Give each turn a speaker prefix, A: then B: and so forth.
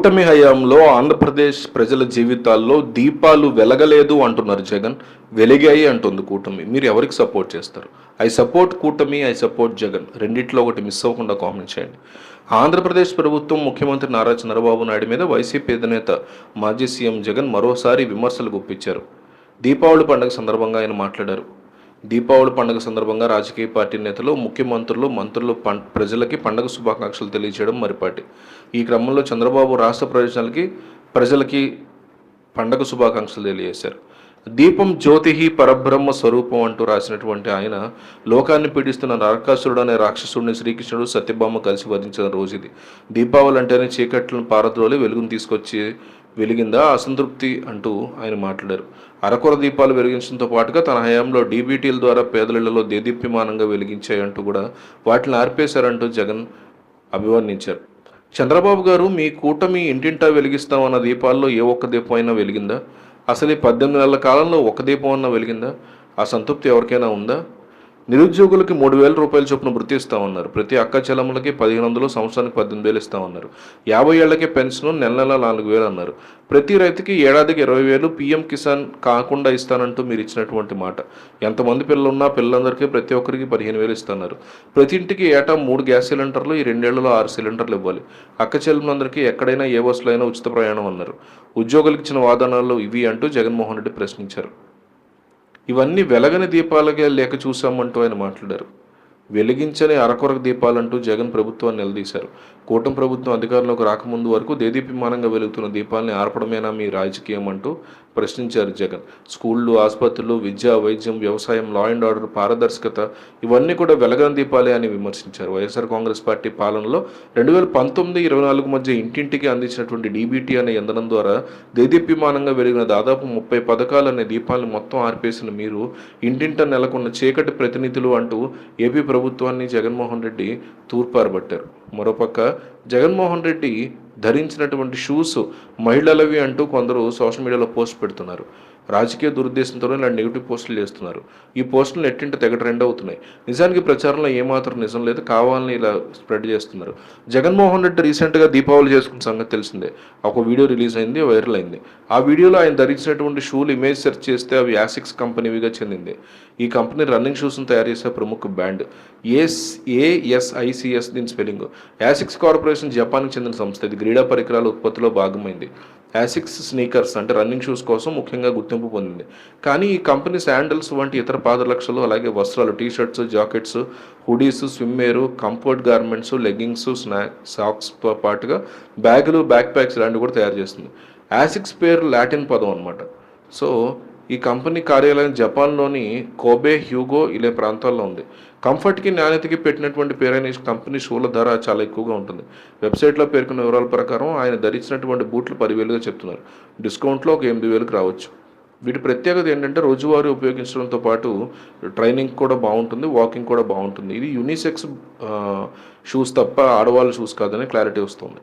A: కూటమి హయాంలో ఆంధ్రప్రదేశ్ ప్రజల జీవితాల్లో దీపాలు వెలగలేదు అంటున్నారు జగన్. వెలిగాయి అంటుంది కూటమి. మీరు ఎవరికి సపోర్ట్ చేస్తారు? I support Kutami I support Jagan. రెండిట్లో ఒకటి మిస్ అవ్వకుండా కామెంట్ చేయండి. ఆంధ్రప్రదేశ్ ప్రభుత్వం ముఖ్యమంత్రి నారా చంద్రబాబు నాయుడు మీద వైసీపీ అధినేత మాజీ సీఎం జగన్ మరోసారి విమర్శలు గుప్పించారు. దీపావళి పండుగ సందర్భంగా ఆయన మాట్లాడారు. దీపావళి పండుగ సందర్భంగా రాజకీయ పార్టీ నేతలు ముఖ్యమంత్రులు మంత్రులు పం ప్రజలకి పండుగ శుభాకాంక్షలు తెలియజేయడం మరిపాటి. ఈ క్రమంలో చంద్రబాబు రాష్ట్ర ప్రయోజనాలకి ప్రజలకి పండగ శుభాకాంక్షలు తెలియజేశారు. దీపం జ్యోతి పరబ్రహ్మ స్వరూపం అంటూ రాసినటువంటి ఆయన లోకాన్ని పీడిస్తున్న నరకాసురుడు అనే రాక్షసుడిని శ్రీకృష్ణుడు సత్యభామ కలిసి వధించిన రోజు ఇది దీపావళి అంటేనే చీకట్లను పారద్రోలి వెలుగును తీసుకొచ్చి వెలిగిందా? అసంతృప్తి అంటూ ఆయన మాట్లాడారు. అరకొర దీపాలు వెలిగించడంతో పాటుగా తన హయాంలో డీబీటీల ద్వారా పేదలలో దేదీప్యమానంగా వెలిగించాయంటూ కూడా వాటిని ఆర్పేశారంటూ జగన్ అభివర్ణించారు. చంద్రబాబు గారు మీ కూటమి ఇంటింటా వెలిగిస్తామన్న దీపాల్లో ఏ ఒక్క దీపం అయినా వెలిగిందా? అసలు ఈ పద్దెనిమిది నెలల కాలంలో ఒక దీపం అన్నా వెలిగిందా? ఆ సంతృప్తి ఎవరికైనా ఉందా? నిరుద్యోగులకి మూడు వేల రూపాయల చొప్పున వృత్తి ఇస్తా ఉన్నారు ప్రతి అక్క చెల్లమ్మలకి పదిహేను వందలు సంవత్సరానికి పద్దెనిమిది వేలు ఇస్తా ఉన్నారు యాభై ఏళ్ళకే పెన్షన్ నెల నెల నాలుగు వేలు అన్నారు. ప్రతి రైతుకి ఏడాదికి ఇరవై వేలు పీఎం కిసాన్ కాకుండా ఇస్తానంటూ మీరు ఇచ్చినటువంటి మాట. ఎంతమంది పిల్లలు ఉన్నా పిల్లలందరికీ ప్రతి ఒక్కరికి పదిహేను వేలు ఇస్తున్నారు. ప్రతి ఇంటికి ఏటా మూడు గ్యాస్ సిలిండర్లు ఈ రెండేళ్ళలో ఆరు సిలిండర్లు ఇవ్వాలి. అక్క చెల్లెమ్మలందరికీ ఎక్కడైనా ఏ బస్సులో అయినా ఉచిత ప్రయాణం అన్నారు. ఉద్యోగులకు ఇచ్చిన వాదనలు ఇవి అంటూ జగన్మోహన్ రెడ్డి ప్రశ్నించారు. ఇవన్నీ వెలగని దీపాలకే లేక చూసామంటూ ఆయన మాట్లాడారు. వెలిగించని అరకొర దీపాలంటూ జగన్ ప్రభుత్వాన్ని నిలదీశారు. కూటమి ప్రభుత్వం అధికారంలోకి రాకముందు వరకు దేదీప్యమానంగా వెలుగుతున్న దీపాలని ఆర్పడమేనా మీ రాజకీయం అంటూ ప్రశ్నించారు జగన్. స్కూళ్ళు ఆసుపత్రులు విద్య వైద్యం వ్యవసాయం లా అండ్ ఆర్డర్ పారదర్శకత ఇవన్నీ కూడా వెలగని దీపాలే అని విమర్శించారు. వైఎస్ఆర్ కాంగ్రెస్ పార్టీ పాలనలో రెండు వేల పంతొమ్మిది ఇరవై నాలుగు మధ్య ఇంటింటికి అందించినటువంటి డీబీటీ అనే యంత్రం ద్వారా దేదీప్యమానంగా వెలిగిన దాదాపు ముప్పై పథకాలు అనే దీపాలను మొత్తం ఆర్పేసిన మీరు ఇంటింట నెలకొన్న చీకటి ప్రతినిధులు అంటూ ఏపీ ప్రభుత్వాన్ని జగన్మోహన్ రెడ్డి తూర్పారబట్టారు. మరోపక్క జగన్మోహన్ రెడ్డి ధరించినటువంటి షూస్ మహిళలవి అంటూ కొందరు సోషల్ మీడియాలో పోస్ట్ పెడుతున్నారు. రాజకీయ దురుద్దేశంతో ఇలాంటి నెగిటివ్ పోస్టులు చేస్తున్నారు. ఈ పోస్టులు నెట్టింట తెగ ట్రెండ్ అవుతున్నాయి. నిజానికి ప్రచారంలో ఏమాత్రం నిజం లేదు కావాలని ఇలా స్ప్రెడ్ చేస్తున్నారు. జగన్మోహన్ రెడ్డి రీసెంట్గా దీపావళి చేసుకున్న సంగతి తెలిసిందే. ఒక వీడియో రిలీజ్ అయింది వైరల్ అయింది. ఆ వీడియోలో ఆయన ధరించినటువంటి షూలు ఇమేజ్ సెర్చ్ చేస్తే అవి యాసిక్స్ కంపెనీవిగా చెందింది. ఈ కంపెనీ రన్నింగ్ షూస్ని తయారు చేసే ప్రముఖ బ్యాండ్ ఏస్ ఏఎస్ఐసిఎస్ దీని స్పెల్లింగ్ యాసిక్స్ కార్పొరేషన్ జపాన్కి చెందిన సంస్థ ఇది. క్రీడా పరికరాల ఉత్పత్తిలో భాగమైంది. యాసిక్స్ స్నీకర్స్ అంటే రన్నింగ్ షూస్ కోసం ముఖ్యంగా గుర్తింపు పొందింది. కానీ ఈ కంపెనీ శాండల్స్ వంటి ఇతర పాదరక్షలు అలాగే వస్త్రాలు T shirts jackets hoodies swimwear comfort garments leggings snack సాక్స్తో పాటుగా బ్యాగులు బ్యాక్ ప్యాక్స్ ఇలాంటివి కూడా తయారు చేస్తుంది. యాసిక్స్ పేరు లాటిన్ పదం అనమాట సో ఈ కంపెనీ కార్యాలయం జపాన్లోని కోబే హ్యూగో ఇలే ప్రాంతాల్లో ఉంది. కంఫర్ట్కి నాణ్యతకి పెట్టినటువంటి పేరైన ఈ కంపెనీ షూల ధర చాలా ఎక్కువగా ఉంటుంది. వెబ్సైట్లో పేర్కొన్న వివరాల ప్రకారం ఆయన ధరించినటువంటి బూట్లు పదివేలుగా చెప్తున్నారు. డిస్కౌంట్లో ఒక ఎనిమిది వేలకు రావచ్చు. వీటి ప్రత్యేకత ఏంటంటే రోజువారీ ఉపయోగించడంతో పాటు ట్రైనింగ్ కూడా బాగుంటుంది వాకింగ్ కూడా బాగుంటుంది. ఇది యూనిసెక్స్ షూస్ తప్ప ఆడవాళ్ళ షూస్ కాదని క్లారిటీ వస్తుంది.